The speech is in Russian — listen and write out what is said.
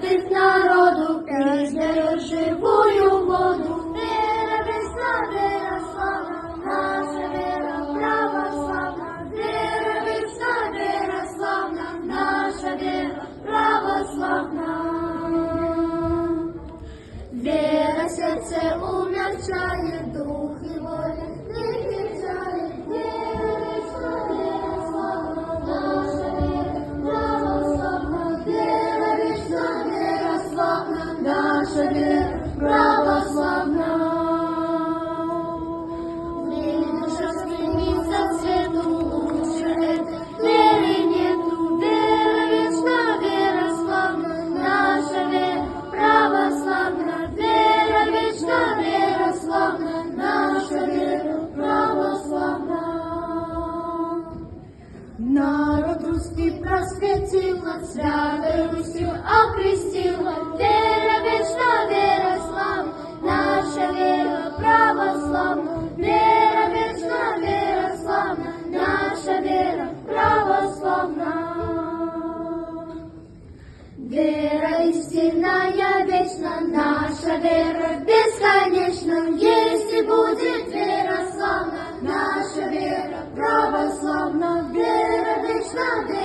Перепис народу, піснею живую воду, перепис вера слава, наша вера православна, перепис вера славна, наша вера православна, вера серце. окрестила, вера вечна, вера славна, наша вера православна, Вера вечна, вера славна, наша вера православна. Вера истинная, вечна наша вера, бесконечна, если будет вера славна, наша вера православна, вера вечна, вера